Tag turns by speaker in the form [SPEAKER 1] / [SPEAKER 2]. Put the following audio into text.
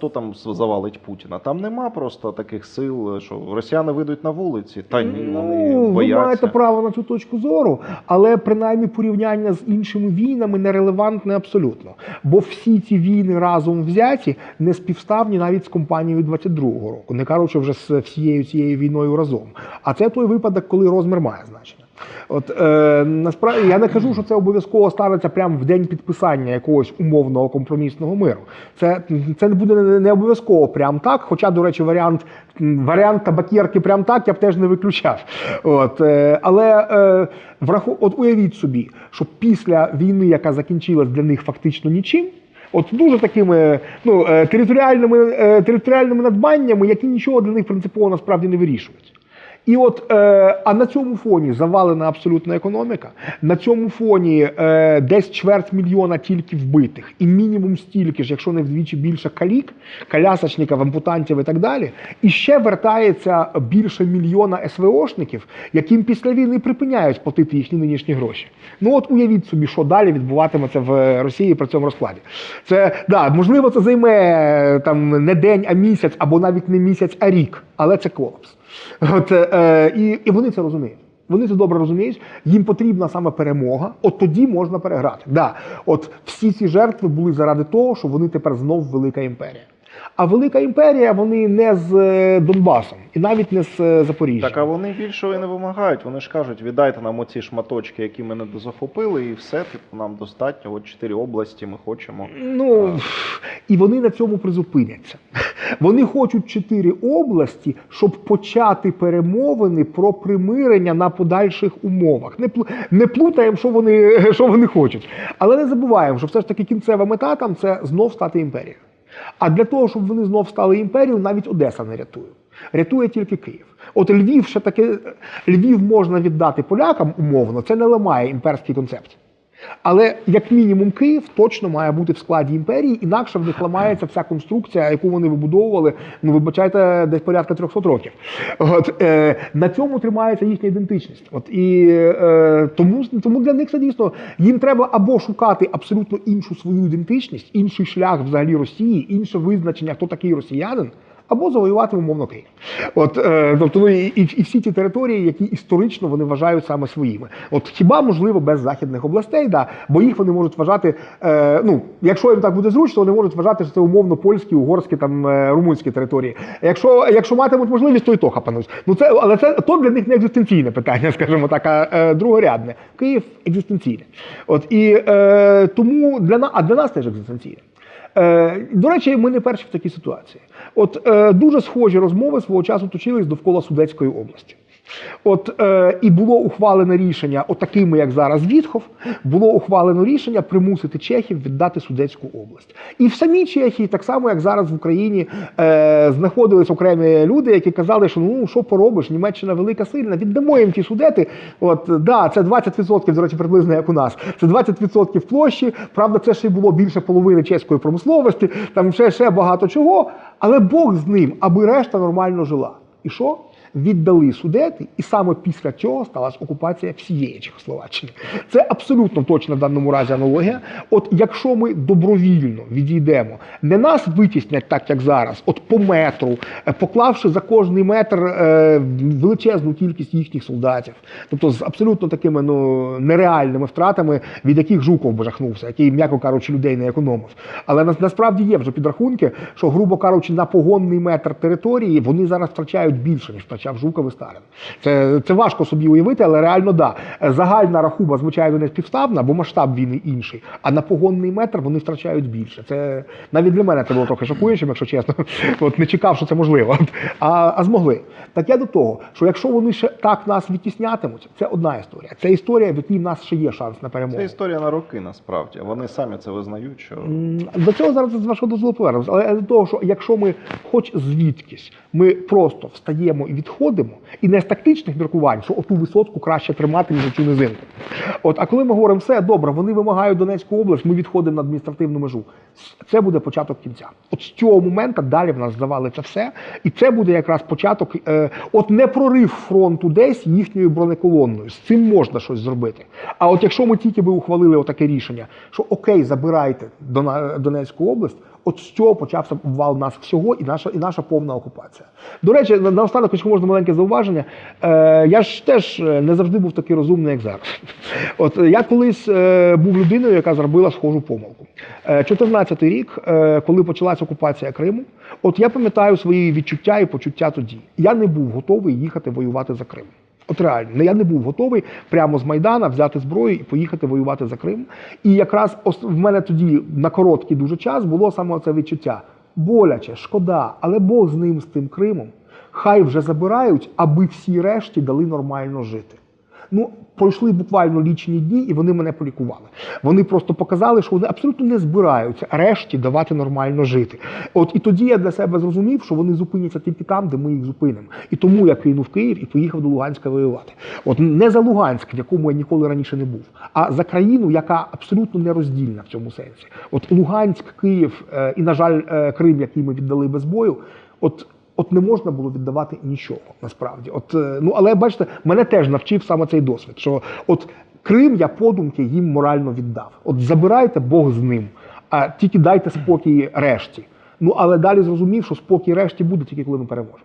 [SPEAKER 1] хто там завалить Путіна. Там нема просто таких сил, що росіяни вийдуть на вулиці. Та ні, вони
[SPEAKER 2] Ну, ви маєте право на цю точку зору, але принаймні порівняння з іншими війнами нерелевантне абсолютно. Бо всі ці війни разом взяті не співставні навіть з компанією 22-го року, не кажучи вже з всією цією війною разом. А це той випадок, коли розмір має значення. От е, насправді я не кажу, що це обов'язково станеться прямо в день підписання якогось умовного компромісного миру. Це, це буде не, обов'язково прям так. Хоча, до речі, варіант варіант табакерки прям так я б теж не виключав. От, е, але е, враху, от уявіть собі, що після війни, яка закінчилась для них фактично нічим. От дуже такими ну, е, територіальними, е, територіальними надбаннями, які нічого для них принципово насправді не вирішують. І от, е, а на цьому фоні завалена абсолютна економіка. На цьому фоні е, десь чверть мільйона тільки вбитих, і мінімум стільки ж, якщо не вдвічі більше калік, колясочників, ампутантів і так далі. І ще вертається більше мільйона СВОшників, яким після війни припиняють платити їхні нинішні гроші. Ну от уявіть собі, що далі відбуватиметься в Росії при цьому розкладі. Це да, можливо, це займе е, там не день, а місяць, або навіть не місяць, а рік, але це колапс. От, е, і, і вони це розуміють. Вони це добре розуміють. Їм потрібна саме перемога. От тоді можна переграти. Да, от всі ці жертви були заради того, що вони тепер знов велика імперія. А велика імперія вони не з е, Донбасом і навіть не з е, Запоріжжя.
[SPEAKER 1] Так, а вони більшого і не вимагають. Вони ж кажуть, віддайте нам оці шматочки, які ми не захопили, і все, типу, нам достатньо. От чотири області ми хочемо.
[SPEAKER 2] Ну і вони на цьому призупиняться. Вони хочуть чотири області, щоб почати перемовини про примирення на подальших умовах. Не не плутаємо, що вони, що вони хочуть. Але не забуваємо, що все ж таки кінцева мета там це знов стати імперією. А для того, щоб вони знов стали імперією, навіть Одеса не рятує. Рятує тільки Київ. От Львів ще таки Львів можна віддати полякам умовно, це не ламає імперський концепт. Але як мінімум Київ точно має бути в складі імперії, інакше в них ламається вся конструкція, яку вони вибудовували. Ну вибачайте, десь порядка 300 років. От е, на цьому тримається їхня ідентичність. От і е, тому, тому для них це дійсно їм треба або шукати абсолютно іншу свою ідентичність, інший шлях взагалі Росії, інше визначення, хто такий росіянин. Або завоювати умовно Київ. От е, тобто ну, і, і, і всі ті території, які історично вони вважають саме своїми. От хіба можливо без західних областей, да, бо їх вони можуть вважати. Е, ну, якщо їм так буде зручно, вони можуть вважати, що це умовно польські, угорські там е, румунські території. Якщо, якщо матимуть можливість, то і то хапануть. Ну це але це то для них не екзистенційне питання, скажімо так, а е, другорядне. Київ екзистенційне. От і е, тому для нас, а для нас теж екзистенційне. Е, до речі, ми не перші в такій ситуації. От е, дуже схожі розмови свого часу точились довкола Судецької області. От е, і було ухвалене рішення, отакими, як зараз Вітхов, було ухвалено рішення примусити чехів віддати Судецьку область. І в самій Чехії, так само як зараз в Україні, е, знаходились окремі люди, які казали, що ну що поробиш, Німеччина велика сильна, віддамо їм ті судети. От да, це 20%, до речі, приблизно як у нас. Це 20% площі. Правда, це ще й було більше половини чеської промисловості, там ще, ще багато чого. Але Бог з ним, аби решта нормально жила. І що? Віддали судети, і саме після цього сталася окупація всієї Чехословаччини. Це абсолютно точна в даному разі аналогія. От якщо ми добровільно відійдемо, не нас витіснять так, як зараз, от по метру, е, поклавши за кожний метр е, величезну кількість їхніх солдатів, тобто з абсолютно такими ну нереальними втратами, від яких Жуков божахнувся, який, м'яко кажучи, людей не економив. Але нас- насправді є вже підрахунки, що, грубо кажучи, на погонний метр території вони зараз втрачають більше, ніж втрачав Жуков і Сталін. Це, це важко собі уявити, але реально да. Загальна рахуба, звичайно, не співставна, бо масштаб війни інший. А на погонний метр вони втрачають більше. Це навіть для мене це було трохи шокуючим, якщо чесно. От не чекав, що це можливо. А, а змогли. Так я до того, що якщо вони ще так нас відтіснятимуть, це одна історія. Це історія, в якій в нас ще є шанс на перемогу.
[SPEAKER 1] Це історія на роки, насправді. Вони самі це визнають, що
[SPEAKER 2] До цього зараз з вашого дозволу повернемося. Але до того, що якщо ми, хоч звідкись, ми просто встаємо і відходимо. Відходимо, і не з тактичних міркувань, що оту висотку краще тримати, ніж цю низинку. От, а коли ми говоримо, все добре, вони вимагають Донецьку область, ми відходимо на адміністративну межу. Це буде початок кінця. От з цього моменту далі в нас завалиться все, і це буде якраз початок, е, от не прорив фронту десь їхньою бронеколонною. З цим можна щось зробити. А от якщо ми тільки би ухвалили отаке рішення, що окей, забирайте Донецьку область. От з цього почався обвал нас всього і наша і наша повна окупація. До речі, на- наостанок, якщо можна маленьке зауваження. Е, я ж теж е, не завжди був такий розумний, як зараз. От я колись е, був людиною, яка зробила схожу помилку. Е, 14 рік, е, коли почалась окупація Криму, от я пам'ятаю свої відчуття і почуття тоді. Я не був готовий їхати воювати за Крим. От реально, Ну, я не був готовий прямо з Майдана взяти зброю і поїхати воювати за Крим. І якраз в мене тоді на короткий дуже час було саме це відчуття. Боляче, шкода, але Бог з ним, з тим Кримом. Хай вже забирають, аби всі решті дали нормально жити. Ну, пройшли буквально лічені дні, і вони мене полікували. Вони просто показали, що вони абсолютно не збираються решті давати нормально жити. От і тоді я для себе зрозумів, що вони зупиняться тільки там, де ми їх зупинимо. І тому я кинув Київ і поїхав до Луганська воювати. От не за Луганськ, в якому я ніколи раніше не був, а за країну, яка абсолютно нероздільна в цьому сенсі. От Луганськ, Київ е, і, на жаль, е, Крим, який ми віддали без бою. От От не можна було віддавати нічого насправді. От е, ну але бачите, мене теж навчив саме цей досвід. Що от Крим я подумки їм морально віддав. От забирайте Бог з ним, а тільки дайте спокій решті. Ну але далі зрозумів, що спокій решті буде тільки коли ми переможемо.